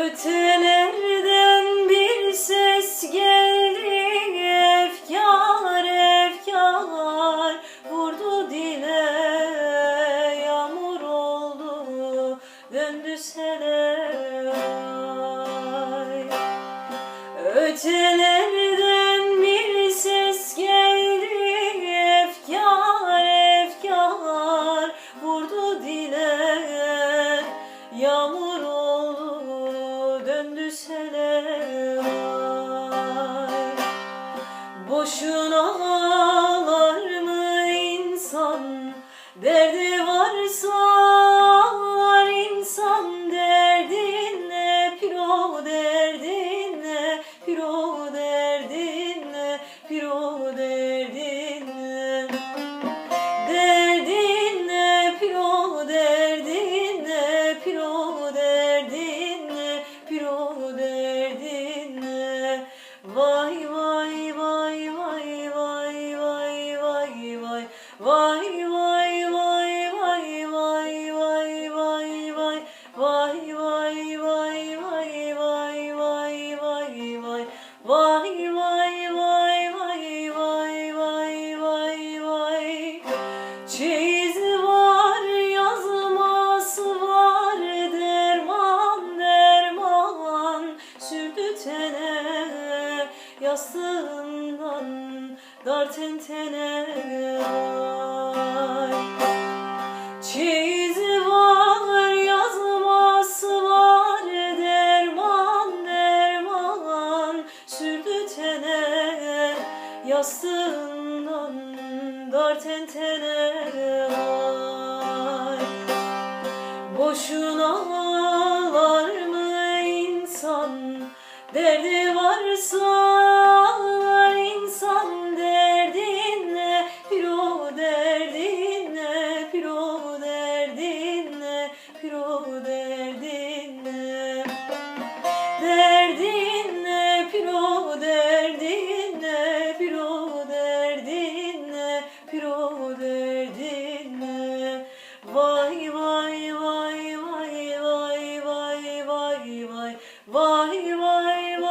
Ötelerden bir ses geldi efkar efkar vurdu dile yağmur oldu döndü sele ay. Ötelerden bir ses geldi efkar efkar vurdu dile sele ay. Boşuna ağlar mı insan? Derdi varsa ağlar insan. Derdinle piro derdinle piro derdinle piro derdinle yastığından dar tentene ay. Çeyiz var yazması var derman derman sürdü tene yastığından dar tentene ay. Boşuna ağlar mı insan derdi varsa vay vay vay